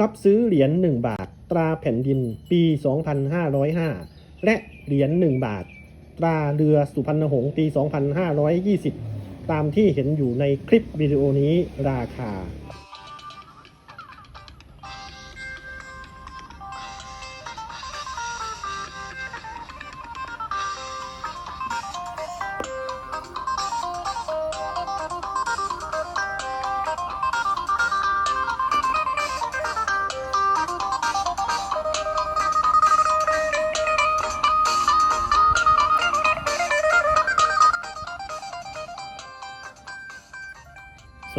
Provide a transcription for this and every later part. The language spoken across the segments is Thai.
รับซื้อเหรียญ1บาท ตราแผ่นดินปี 2505 และเหรียญ1บาท ตราเรือสุพรรณหงษ์ปี 2520 ตามที่เห็นอยู่ในคลิปวิดีโอนี้ราคา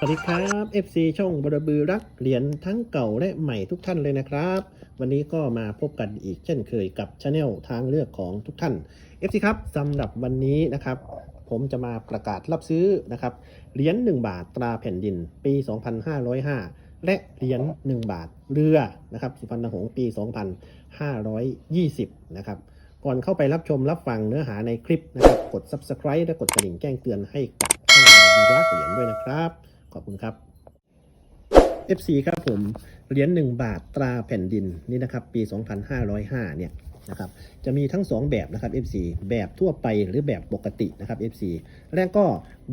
วัสดีครับ FC ช่องบรบือรักเหรียญทั้งเก่าและใหม่ทุกท่านเลยนะครับ วันนี้ก็มาพบกันอีกเช่นเคยกับช anel ทางเลือกของทุกท่าน FC ครับสำหรับวันนี้นะครับ ผมจะมาประกาศรับซื้อนะครับเหรียญ1บาทตราแผ่นดินปี 2505 และเหรียญ1บาทเรือนะครับสุพรรณหงษ์ปี 2520 นะครับก่อนเข้าไปรับชมรับฟังเนื้อหาในคลิปนะครับ กด subscribe และกดกระดิ่งแจ้งเตือนให้กับช่องบรบือรักเหรียญด้วยนะครับ ขอบคุณครับ FC ครับผม เหรียญ1บาทตราแผ่นดินนี่นะครับ ปี 2505 เนี่ยนะครับ จะมีทั้ง 2 แบบนะครับ FC แบบทั่วไปหรือแบบปกตินะครับ FC และก็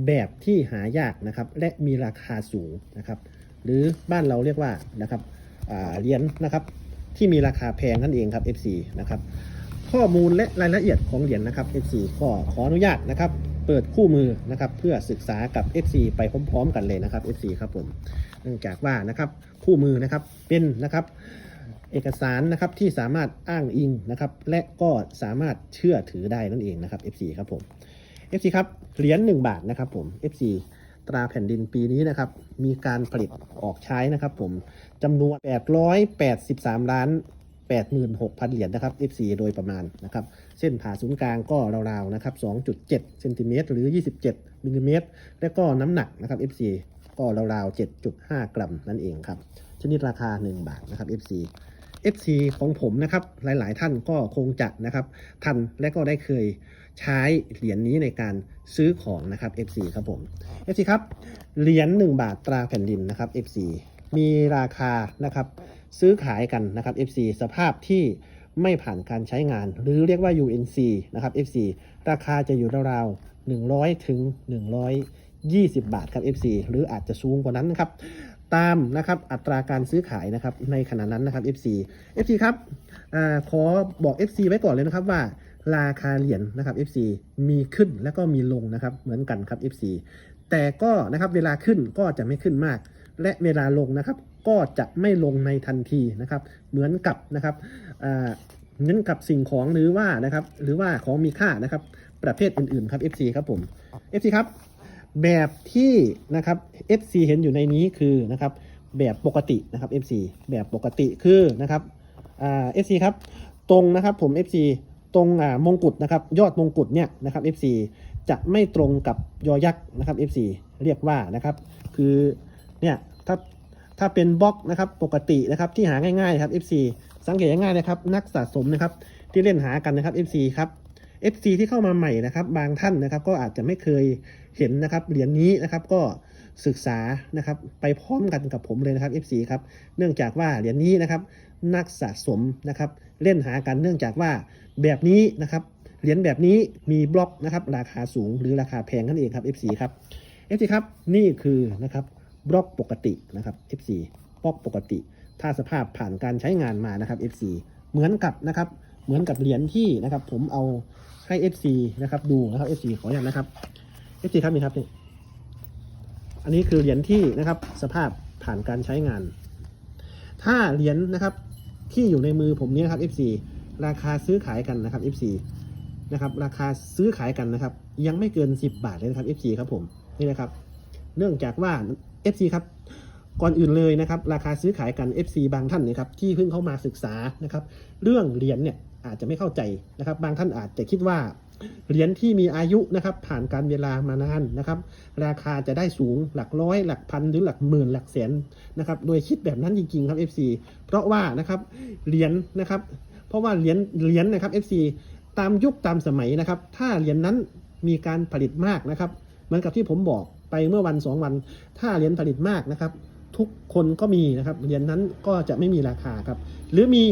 แบบที่หายากนะครับ และมีราคาสูงนะครับ หรือบ้านเราเรียกว่านะครับเหรียญนะครับที่มีราคาแพงนั่นเองครับ FC นะครับ ข้อมูลและรายละเอียดของเหรียญนะครับ FC ก็ขออนุญาตนะครับ เปิดคู่มือนะครับ เพื่อศึกษากับ FC ไปพร้อมๆ กันเลยนะครับ FC ครับผมเนื่องจากว่านะครับคู่มือนะครับเป็นนะครับเอกสารนะครับที่สามารถอ้างอิงนะครับ และก็สามารถเชื่อถือได้นั่นเองนะครับ FC ครับผม FC ครับเหรียญ1บาทนะครับผม FC ตราแผ่นดินปีนี้นะครับ มีการผลิตออกใช้นะครับ ผมจำนวน 883 ล้าน 86,000 เหรียญนะครับ FC โดยประมาณนะครับ เส้นผ่าศูนย์กลางก็ราวๆนะครับ 2.7 เซนติเมตรหรือ 27มิลลิเมตร และก็น้ำหนักนะครับ FC ก็ราวๆ 7.5 กรัมนั่นเองครับ ชนิดราคา 1 บาทนะครับ FC FC ของผมนะครับหลายๆ ท่านก็คงจะนะครับทันและก็ได้เคยใช้เหรียญนี้ในการซื้อของนะครับ FC ครับผม FC ครับเหรียญ1บาทตราแผ่นดินนะครับ FC มีราคานะครับ ซื้อขายกันนะครับ FC สภาพที่ไม่ผ่านการใช้งาน หรือเรียกว่า UNC นะครับ FC ราคาจะอยู่ราวๆ100 ถึง 120 บาทครับ FC หรืออาจจะสูงกว่านั้นนะครับ ตามนะครับอัตราการซื้อขายนะครับในขณะนั้นนะครับ FC FC ครับอขอบอก FC ไว้ก่อนเลยนะครับว่าราคาเหรียญนะครับ FC มีขึ้นแล้วก็มีลงนะครับเหมือนกันครับ FC แต่ก็นะครับเวลาขึ้นก็จะไม่ขึ้นมาก และเวลาลงนะครับ ก็จะไม่ลงในทันทีนะครับ เหมือนกับนะครับเหมือนกับสิ่งของหรือว่านะครับ หรือว่าของมีค่านะครับ ประเภทอื่นๆครับ FC ครับผม FC ครับ แบบที่นะครับ FC เห็นอยู่ในนี้คือนะครับ แบบปกตินะครับ FC แบบปกติคือนะครับอ่า FC ครับ ตรงนะครับผม FC ตรงอ่ามงกุฎนะครับ ยอดมงกุฎเนี่ยนะครับ FC จะไม่ตรงกับยอยักษ์นะครับ FC เรียกว่านะครับ คือเนี่ยถ้า ถ้าเป็นบล็อกนะครับปกตินะครับที่หาง่ายๆนะครับ FC สังเกตง่ายๆนะครับนักสะสมนะครับที่เล่นหากันนะครับ FC ครับ FC ที่เข้ามาใหม่นะครับ บางท่านนะครับก็อาจจะไม่เคยเห็นนะครับเหรียญนี้นะครับก็ศึกษานะครับไปพร้อมกันกับผมเลยนะครับ FC ครับเนื่องจากว่าเหรียญนี้นะครับนักสะสมนะครับเล่นหากันเนื่องจากว่าแบบนี้นะครับเหรียญแบบนี้มีบล็อกนะครับราคาสูงหรือราคาแพงนั่นเองครับ FC ครับ FC ครับนี่คือนะครับ บล็อกปกตินะครับ FC บล็อกปกติ ถ้าสภาพผ่านการใช้งานมานะครับ FC เหมือนกับนะครับเหมือนกับเหรียญที่นะครับ ผมเอาให้ FC นะครับ ดูนะครับ FC ขออย่างนะครับ FC ครับนี่ครับนี่อันนี้คือเหรียญที่นะครับ สภาพผ่านการใช้งาน ถ้าเหรียญนะครับ ที่อยู่ในมือผมนี้นะครับ FC ราคาซื้อขายกันนะครับ FC นะครับ ราคาซื้อขายกันนะครับ ยังไม่เกิน 10 บาทเลยนะครับ FC ครับผมนี่นะครับ เนื่องจากว่า FC ครับก่อนอื่นเลยนะครับราคาซื้อขายกัน FC บางท่านนะครับที่เพิ่งเข้ามาศึกษานะครับเรื่องเหรียญเนี่ยอาจจะไม่เข้าใจนะครับ บางท่านอาจจะคิดว่าเหรียญที่มีอายุนะครับผ่านการเวลามานานนะครับ ราคาจะได้สูงหลักร้อย หลักพันหรือหลักหมื่นหลักแสนนะครับโดยคิดแบบนั้นจริงๆครับ FC เพราะว่านะครับเหรียญนะครับ เพราะว่าเหรียญเหรียญนะครับ FC ตามยุคตามสมัยนะครับ ถ้าเหรียญนั้นมีการผลิตมากนะครับ เหมือนกับที่ผมบอก ไปเมื่อวันสองวัน ถ้าเหรียญผลิตมากนะครับ ทุกคนก็มีนะครับเหรียญนั้นก็จะไม่มีราคาครับหรือมี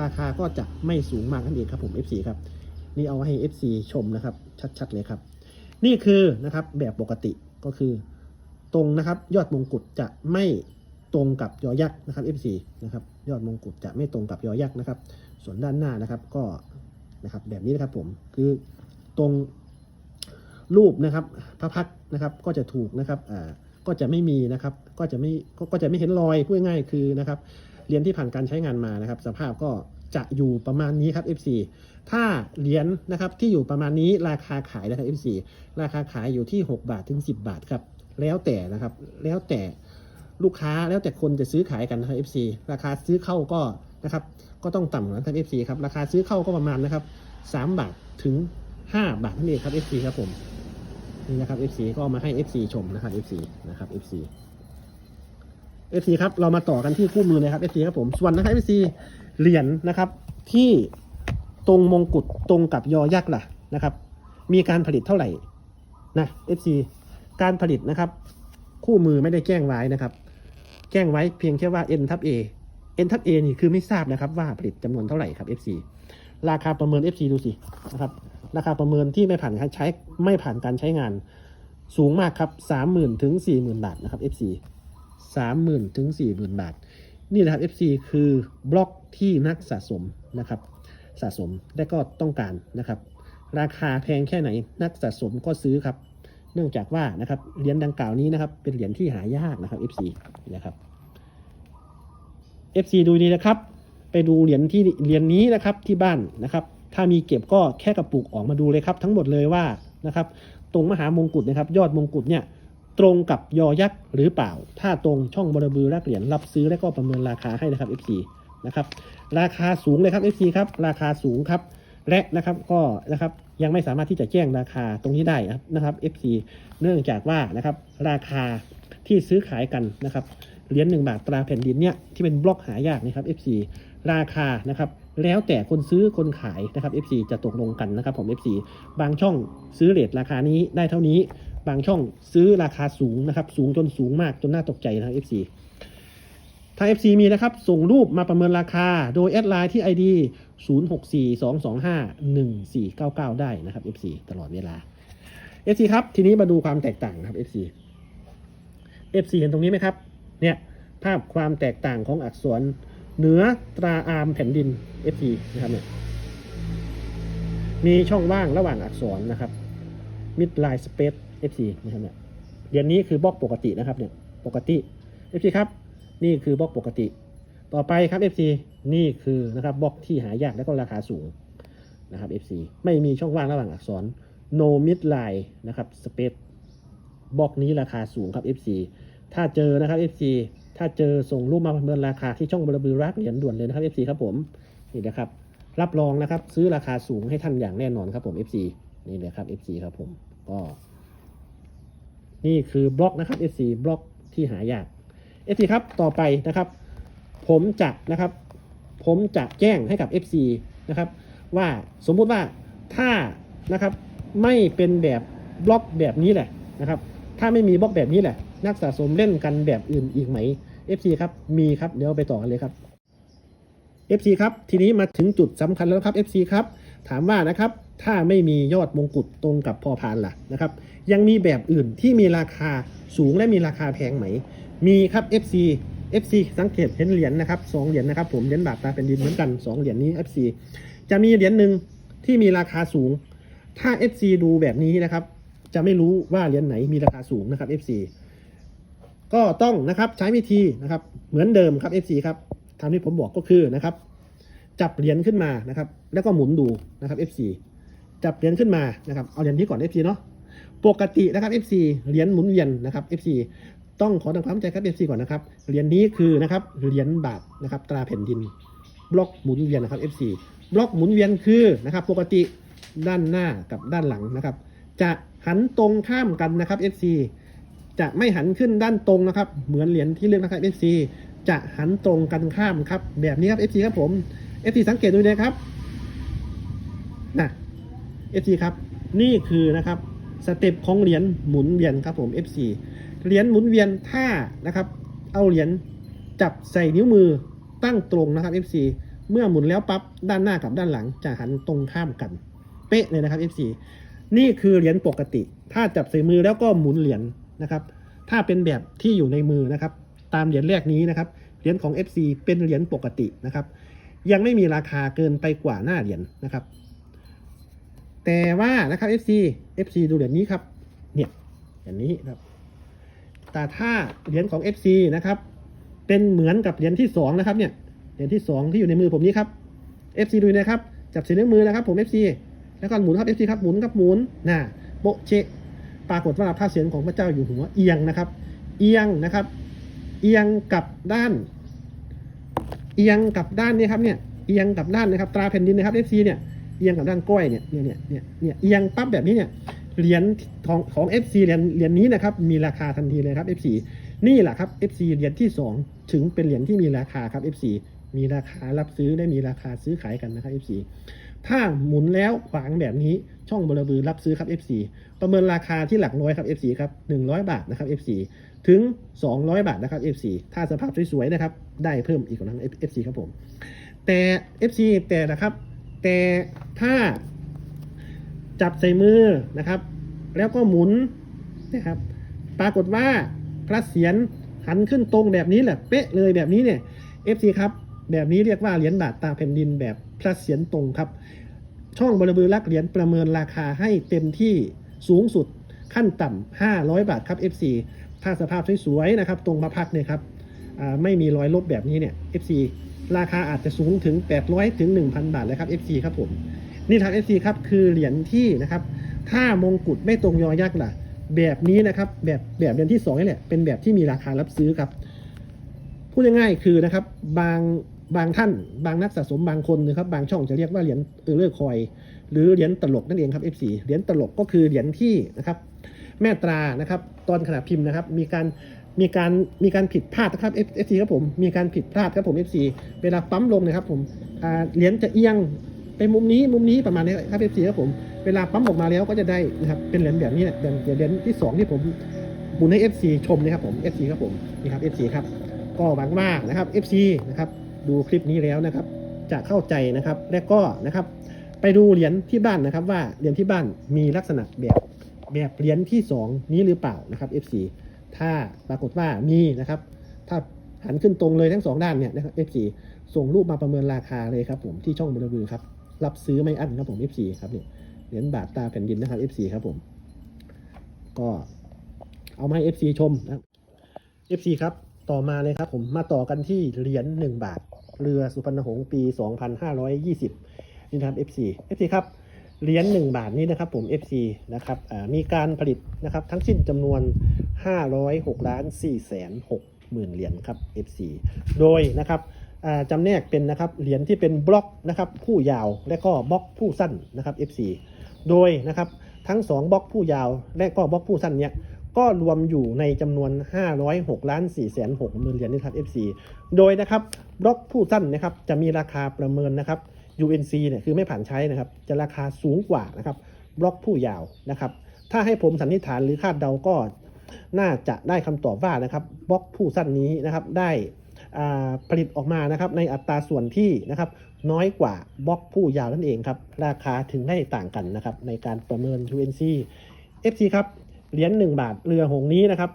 ราคาก็จะไม่สูงมากนั่นเองครับผม FC ครับนี่เอาให้ FC ชมนะครับ ชัด ๆ เลยครับ นี่คือนะครับแบบปกติก็คือ ตรงนะครับ ยอดมงกุฎจะไม่ตรงกับยอยักษ์นะครับ F4 นะครับยอดมงกุฎจะไม่ตรงกับยอยักษ์นะครับ ส่วนด้านหน้านะครับก็นะครับแบบนี้นะครับผมคือตรง รูปนะครับพระพักนะครับก็จะถูกนะครับอ่าก็จะไม่มีนะครับก็จะไม่ก็จะไม่เห็นรอยพูดง่ายๆคือนะครับเหรียญที่ผ่านการใช้งานมานะครับ สภาพก็จะอยู่ประมาณนี้ครับ F4 ถ้าเหรียญนะครับที่อยู่ประมาณนี้ราคาขายนะครับ F4 ราคาขายอยู่ที่ 6 บาทถึง 10 บาทครับแล้วแต่นะครับแล้วแต่ลูกค้าแล้วแต่คนจะซื้อขายกันนะครับ FC ราคาซื้อเข้าก็นะครับก็ต้องต่ำกว่านะครับ FC ครับราคาซื้อเข้าก็ประมาณนะครับ3บาทถึง 5 บาทนั่นเองครับ FC ครับผม นี่นะครับ FC ก็เอามาให้ FC ชมนะครับ FC นะครับ FC FC ครับเรามาต่อกันที่คู่มือนะครับ FC ครับผมส่วนนะครับ FC เหรียญนะครับที่ตรงมงกุฎตรงกับยอยักษ์ล่ะนะครับ มีการผลิตเท่าไหร่นะ FC การผลิตนะครับ คู่มือไม่ได้แจ้งไว้นะครับ แจ้งไว้เพียงแค่ว่า n ทับ a n ทับ a นี่คือไม่ทราบนะครับว่าผลิตจำนวนเท่าไหร่ครับ FC ราคาประเมิน FC ดูสินะครับ ราคาประเมินที่ไม่ผ่านการใช้ไม่ผ่านการใช้งาน สูงมากครับสามหมื่นถึงสี่หมื่นบาทนะครับ FC สามหมื่นถึงสี่หมื่นบาท นี่นะครับ FC คือบล็อกที่นักสะสมนะครับ สะสมและก็ต้องการนะครับ ราคาแพงแค่ไหนนักสะสมก็ซื้อครับ เนื่องจากว่านะครับเหรียญดังกล่าวนี้นะครับ เป็นเหรียญที่หายากนะครับ FC นะครับ FC ดูดีนะครับ ไปดูเหรียญที่เหรียญนี้นะครับที่บ้านนะครับ ถ้ามีเก็บก็แค่กระปุกออกมาดูเลยครับ ทั้งหมดเลยว่านะครับตรงมหามงกุฎนะครับยอดมงกุฎเนี่ยตรงกับยอยักษ์หรือเปล่า ถ้าตรงช่องบรบือรักเหรียญรับซื้อและก็ประเมินราคาให้นะครับ FC นะครับราคาสูงเลยครับ FC ครับราคาสูงครับและนะครับก็นะครับยังไม่สามารถที่จะแจ้งราคาตรงนี้ได้นะครับ FC เนื่องจากว่านะครับราคาที่ซื้อขายกันนะครับเหรียญหนึ่งบาทตราแผ่นดินเนี่ยที่เป็นบล็อกหายากนะครับ FC ราคานะครับ แล้วแต่คนซื้อคนขายนะครับ FC จะตกลงกันนะครับผม FC บางช่องซื้อเรทราคานี้ได้เท่านี้ บางช่องซื้อราคาสูงนะครับ สูงจนสูงมากจนน่าตกใจนะครับ FC ถ้า FC มีนะครับ ส่งรูปมาประเมินราคา โดยแอดไลน์ที่ ID 0642251499 ได้นะครับ FC ตลอดเวลา FC ครับ ทีนี้มาดูความแตกต่างนะครับ FC FC เห็นตรงนี้ไหมครับ เนี่ย ภาพความแตกต่างของอักษร เหนือตราอาร์มแผ่นดิน FC นะครับเนี่ยมีช่องว่างระหว่างอักษรนะครับ midline space FC นะครับเนี่ยเดี๋ยวนี้คือบล็อกปกตินะครับเนี่ยปกติ FC ครับ นี่คือบล็อกปกติ ต่อไปครับ FC นี่คือนะครับบล็อกที่หายากและก็ราคาสูงนะครับ FC ไม่มีช่องว่างระหว่างอักษร no midline นะครับ space บล็อกนี้ราคาสูงครับ FC ถ้าเจอนะครับ FC ถ้าเจอส่งรูปมาประเมินราคาที่ช่องบรบือรักเหรียญด่วนเลยนะครับ FC ครับผมนี่นะครับ รับรองนะครับ ซื้อราคาสูงให้ท่านอย่างแน่นอนครับผม FC นี่เลยครับ FC ครับผมก็ นี่คือบล็อกนะครับ FC บล็อกที่หายาก FC ครับต่อไปนะครับ ผมจะนะครับ ผมจะแจ้งให้กับ FC นะครับ ว่าสมมุติว่าถ้านะครับไม่เป็นแบบบล็อกแบบนี้แหละนะครับ ถ้าไม่มีบล็อกแบบนี้แหละ นักสะสมเล่นกันแบบอื่นอีกไหม FC ครับมีครับเดี๋ยวไปต่อกันเลยครับ FC ครับทีนี้มาถึงจุดสำคัญแล้วครับ FC ครับถามว่านะครับถ้าไม่มียอดมงกุฎตรงกับพอพานล่ะนะครับ ยังมีแบบอื่นที่มีราคาสูงและมีราคาแพงไหม มีครับ FC FC สังเกตเห็นเหรียญนะครับสองเหรียญนะครับผมเหรียญบาทตาเป็นดินเหมือนกันสองเหรียญนี้ FC จะมีเหรียญหนึ่งที่มีราคาสูง ถ้า FC ดูแบบนี้นะครับ จะไม่รู้ว่าเหรียญไหนมีราคาสูงนะครับ FC ก็ต้องนะครับใช้วิธีนะครับ เหมือนเดิมครับ FC ครับทำที่ผมบอกก็คือนะครับ จับเหรียญขึ้นมานะครับ แล้วก็หมุนดูนะครับ FC จับเหรียญขึ้นมานะครับเอาเหรียญนี้ก่อน FC เนาะปกตินะครับ FC เหรียญหมุนเวียนนะครับ FC ต้องขอทำความเข้าใจครับ FC ก่อนนะครับเหรียญนี้คือนะครับเหรียญบาทนะครับ ตราแผ่นดิน บล็อกหมุนเวียนนะครับ FC บล็อกหมุนเวียนคือนะครับ ปกติด้านหน้ากับด้านหลังนะครับ จะหันตรงข้ามกันนะครับ FC จะไม่หันขึ้นด้านตรงนะครับ เหมือนเหรียญที่เลือกนะครับ FC จะหันตรงกันข้ามครับ แบบนี้ครับ FC ครับผม FC สังเกตดูเลยครับนะ FC ครับ นี่คือนะครับสเต็ปของเหรียญหมุนเวียนครับผม FC เหรียญหมุนเวียนถ้านะครับ เอาเหรียญจับใส่นิ้วมือตั้งตรงนะครับ FC เมื่อหมุนแล้วปั๊บด้านหน้ากับด้านหลังจะหันตรงข้ามกัน เป๊ะเลยนะครับ FC นี่คือเหรียญปกติ ถ้าจับใส่มือแล้วก็หมุนเหรียญ นะครับ ถ้าเป็นแบบที่อยู่ในมือนะครับ ตามเหรียญแรกนี้นะครับ เหรียญของ FC เป็นเหรียญปกตินะครับ ยังไม่มีราคาเกินไปกว่าหน้าเหรียญนะครับ แต่ว่านะครับ FC FC ดูเหรียญนี้ครับ เนี่ยเหรียญนี้ครับ แต่ถ้าเหรียญของ FC นะครับ เป็นเหมือนกับเหรียญที่สองนะครับ เนี่ย เหรียญที่สองที่อยู่ในมือผมนี้ครับ FC ดูนะครับ จับส่นิ้วมือนะครับ ผม FC แล้วก็หมุนครับ FC ครับ หมุนครับ หมุน น่ะโปะเชะ ปรากฏว่าพระเศียรของพระเจ้าอยู่หัวเอียงนะครับ เอียงนะครับ เอียงกับด้าน เอียงกับด้านนี้ครับเนี่ยเอียงกับด้านนะครับตราแผ่นดินนะครับ FC เนี่ยเอียงกับด้านก้อยเนี่ยเนี่ยเนี่ยเนี่ยเนี่ยเอียงปั๊บแบบนี้เนี่ยเหรียญของของ FC เหรียญเหรียญนี้นะครับมีราคาทันทีเลยครับ FC นี่แหละครับ FC เหรียญที่ 2 ถึงเป็นเหรียญที่มีราคาครับ FC มีราคารับซื้อได้มีราคาซื้อขายกันนะครับ FC ถ้าหมุนแล้วขวางแบบนี้ช่องบลบือรับซื้อครับ FC ประเมินราคาที่หลักร้อยครับ FC ครับ 100 บาทนะครับ FC ถึง 200 บาทนะครับ FC ถ้าสภาพสวยๆนะครับ ได้เพิ่มอีกกว่านั้น FC ครับผม แต่ FC แต่นะครับ แต่ถ้าจับใส่มือนะครับ แล้วก็หมุนนะครับ ปรากฏว่าพระเศียรหันขึ้นตรงแบบนี้แหละเป๊ะเลยแบบนี้เนี่ย FC ครับ แบบนี้เรียกว่าเหรียญบาทตาแผ่นดินแบบพระเศียรตรงครับ ช่องบรบือรักเหรียญประเมินราคาให้เต็มที่สูงสุดขั้นต่ำ500 บาทครับ FC ถ้าสภาพสวยๆนะครับตรงมาพักเนี่ยครับไม่มีรอยลบแบบนี้เนี่ย FC ราคาอาจจะสูงถึง 800 ถึง 1,000 บาทเลยครับ FC ครับผม นี่ครับ FC ครับคือเหรียญที่นะครับ ถ้ามงกุฎไม่ตรงยอยักษ์ล่ะ แบบนี้นะครับแบบแบบเหรียญที่สองนี่แหละเป็นแบบที่มีราคารับซื้อครับ พูดง่ายๆคือนะครับบาง บางท่านบางนักสะสมบางคนนะครับบางช่องจะเรียกว่าเหรียญเออเลอร์คอยหรือเหรียญตลกนั่นเองครับ F4 เหรียญตลกก็คือเหรียญที่นะครับแม่ตรานะครับ ตอนขณะพิมพ์นะครับ มีการมีการมีการผิดพลาดนะครับ F4 ครับผมมีการผิดพลาดครับผม F4 เวลาปั๊มลงนะครับผมเหรียญจะเอียงไปมุมนี้มุมนี้ประมาณนี้ครับ F4 ครับผมเวลาปั๊มออกมาแล้วก็จะได้นะครับเป็นเหรียญแบบนี้แหละเหรียญที่สองที่ผมหมุนให้ F4 ชมนะครับผม F4 ครับผมนี่ครับ F4 ครับก็หวังว่านะครับ FC นะครับ ดูคลิปนี้แล้วนะครับ จะเข้าใจนะครับ และก็นะครับ ไปดูเหรียญที่บ้านนะครับ ว่าเหรียญที่บ้านมีลักษณะแบบแบบเหรียญที่ 2 นี้หรือเปล่านะครับ FC ถ้าปรากฏว่ามีนะครับ ถ้าหันขึ้นตรงเลยทั้งสองด้านเนี่ยนะครับ FC ส่งรูปมาประเมินราคาเลยครับผมที่ช่องบรบือครับรับซื้อไม่อั้นครับผม FC ครับเนี่ยเหรียญบาทตาแผ่นดินนะครับ FC ครับผม ก็เอามาให้ FC ชมนะ FC ครับ ต่อมาเลยครับผมมาต่อกันที่เหรียญ1บาท เรือสุพรรณหงษ์ปี 2520 นี่นะครับ FC FC ครับ เหรียญ1บาทนี้นะครับผม FC นะครับมีการผลิตนะครับทั้งสิ้นจำนวน 506ล้าน4แสน6หมื่นเหรียญครับ FC โดยนะครับจำแนกเป็นนะครับเหรียญที่เป็นบล็อกนะครับผู้ยาวและก็บล็อกผู้สั้นนะครับ FC โดยนะครับทั้ง 2บล็อกผู้ยาวและก็บล็อกผู้สั้นเนี่ย ก็รวมอยู่ในจำนวน 506ล้าน4แสน6หมื่นเหรียญนะครับ FC โดยนะครับบล็อกผู้สั้นนะครับจะมีราคาประเมินนะครับ UNC เนี่ยคือไม่ผ่านใช้นะครับ จะราคาสูงกว่านะครับบล็อกผู้ยาวนะครับ ถ้าให้ผมสันนิษฐานหรือคาดเดาก็น่าจะได้คำตอบว่านะครับบล็อกผู้สั้นนี้นะครับได้ผลิตออกมานะครับในอัตราส่วนที่นะครับน้อยกว่าบล็อกผู้ยาวนั่นเองครับ ราคาถึงได้ต่างกันนะครับในการประเมิน UNC FC ครับ เหรียญ1บาทเรือหงนี้นะครับ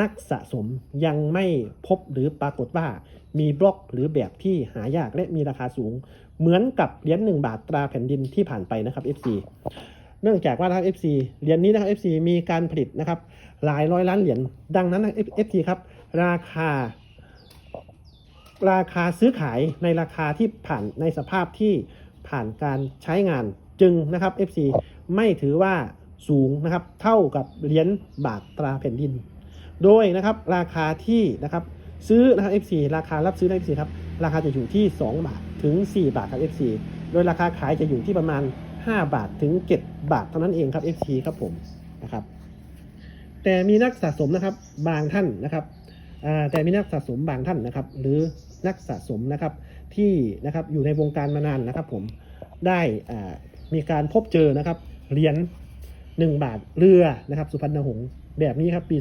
นักสะสมยังไม่พบหรือปรากฏว่า มีบล็อกหรือแบบที่หายากและมีราคาสูง เหมือนกับเหรียญ1บาทตราแผ่นดินที่ผ่านไปนะครับ FC เนื่องจากว่านะครับ FC เหรียญนี้นะครับ FC มีการผลิตนะครับ หลายร้อยล้านเหรียญดังนั้นนะ FC ครับ ราคา ราคาซื้อขายในราคาที่ผ่านในสภาพที่ผ่านการใช้งานจึงนะครับ FC ไม่ถือว่า สูงนะครับเท่ากับเหรียญบาทตราแผ่นดิน โดยนะครับราคาที่นะครับซื้อนะครับ FC ราคารับซื้อใน FC ครับราคาจะอยู่ที่ 2 บาทถึง 4 บาทครับ FC โดยราคาขายจะอยู่ที่ประมาณ 5 บาทถึง 7 บาทเท่านั้นเองครับ FC ครับผมนะครับแต่มีนักสะสมนะครับบางท่านนะครับแต่มีนักสะสมบางท่านนะครับ หรือนักสะสมนะครับที่นะครับอยู่ในวงการมานานนะครับผมได้มีการพบเจอนะครับเหรียญ 1 บาทเรือนะครับสุพรรณหงษ์แบบนี้ครับปี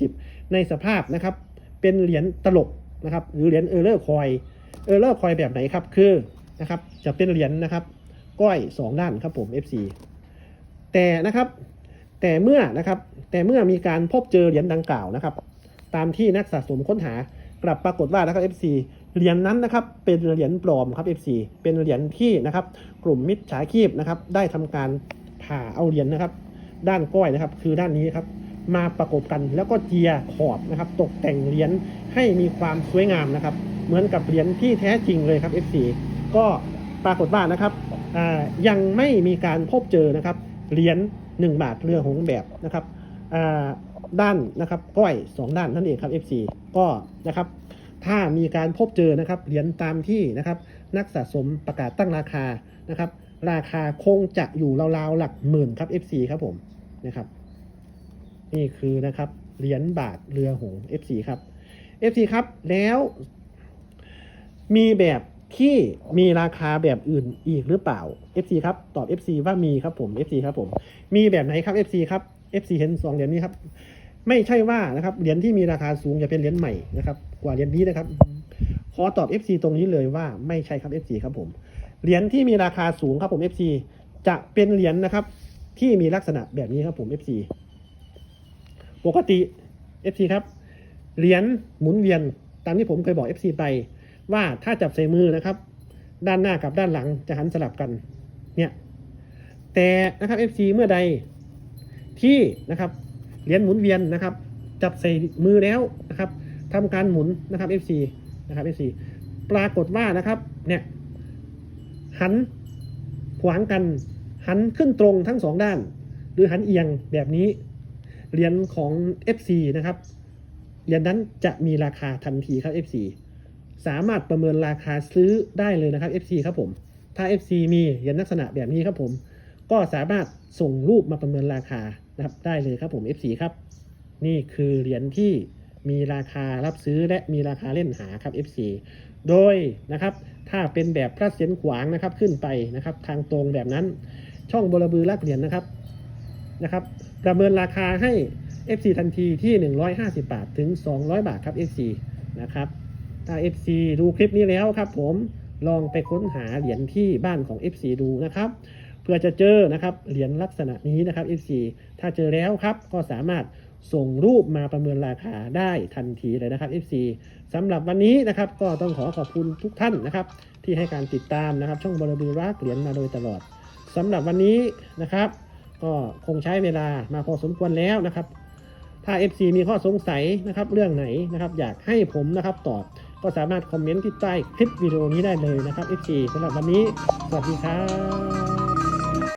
2120 ในสภาพนะครับเป็นเหรียญตลกนะครับหรือเหรียญเออร์เลอร์คอยเออร์เลอร์คอยแบบไหนครับคือนะครับจะเป็นเหรียญนะครับก้อยสองด้านครับผม FC แต่นะครับแต่เมื่อนะครับแต่เมื่อมีการพบเจอเหรียญดังกล่าวนะครับ ตามที่นักสะสมค้นหากลับปรากฏว่านะครับ FC เหรียญนั้นนะครับเป็นเหรียญปลอมครับ FC เป็นเหรียญที่นะครับกลุ่มมิจฉาชีพนะครับได้ทำการผ่าเอาเหรียญนะครับ ด้านก้อยนะครับ คือด้านนี้ครับ มาประกบกันแล้วก็เจียขอบนะครับ ตกแต่งเหรียญให้มีความสวยงามนะครับ เหมือนกับเหรียญที่แท้จริงเลยครับ FC ก็ปรากฏว่านะครับยังไม่มีการพบเจอนะครับเหรียญ1 บาทเรือหงแบบนะครับด้านนะครับก้อยสองด้านนั่นเองครับ FC ก็นะครับถ้ามีการพบเจอนะครับเหรียญตามที่นะครับนักสะสมประกาศตั้งราคานะครับ ราคาคงจะอยู่ราวๆหลักหมื่นครับ FC ครับผมนะครับ นี่คือนะครับเหรียญบาทเรือหง FC ครับ FC ครับแล้วมีแบบที่มีราคาแบบอื่นอีกหรือเปล่า FC ครับตอบ FC ว่ามีครับผม FC ครับผมมีแบบไหนครับ FC ครับ FC เห็นสองเหรียญนี้ครับไม่ใช่ว่านะครับเหรียญที่มีราคาสูงจะเป็นเหรียญใหม่นะครับกว่าเหรียญนี้นะครับขอตอบ FC ตรงนี้เลยว่าไม่ใช่ครับ FC ครับผม เหรียญที่มีราคาสูงครับผม FC จะเป็นเหรียญนะครับ ที่มีลักษณะแบบนี้ครับผม FC ปกติ FC ครับเหรียญหมุนเวียนตามที่ผมเคยบอก FC ไป ว่าถ้าจับใส่มือนะครับ ด้านหน้ากับด้านหลังจะหันสลับกันเนี่ยแต่นะครับ FC เมื่อใดที่นะครับเหรียญหมุนเวียนนะครับ จับใส่มือแล้วนะครับทำการหมุนนะครับ FC นะครับ FC ปรากฏว่านะครับเนี่ย หันขวางกัน หันขึ้นตรงทั้งสองด้าน หรือหันเอียงแบบนี้ เหรียญของ FC นะครับ เหรียญนั้นจะมีราคาทันทีครับ FC สามารถประเมินราคาซื้อได้เลยนะครับ FC ครับผม ถ้า FC มีเหรียญลักษณะแบบนี้ครับผม ก็สามารถส่งรูปมาประเมินราคานะครับได้เลยครับผม FC ครับ นี่คือเหรียญที่มีราคารับซื้อและมีราคาเล่นหาครับ FC โดยนะครับถ้าเป็นแบบพระเสียนขวางนะครับขึ้นไปนะครับทางตรงแบบนั้น ช่องบรบือลักเหรียญนะครับนะครับ ประเมินราคาให้ FC ทันทีที่ 150 บาท ถึง 200 บาทครับ FC นะครับถ้า FC ดูคลิปนี้แล้วครับ ผมลองไปค้นหาเหรียญที่บ้านของ FC ดูนะครับเพื่อจะเจอนะครับเหรียญลักษณะนี้นะครับ FC ถ้าเจอแล้วครับก็สามารถ ส่งรูปมาประเมินราคาได้ทันทีเลยนะครับ FC สำหรับวันนี้นะครับก็ต้องขอขอบคุณทุกท่านนะครับ ที่ให้การติดตามนะครับ ช่องบรบือรักเหรียญมาโดยตลอดสำหรับวันนี้นะครับ ก็คงใช้เวลามาพอสมควรแล้วนะครับ ถ้า FC มีข้อสงสัยนะครับเรื่องไหนนะครับ อยากให้ผมนะครับตอบก็สามารถคอมเมนต์ที่ใต้คลิปวิดีโอนี้ได้เลยนะครับ FC สำหรับวันนี้ สวัสดีครับ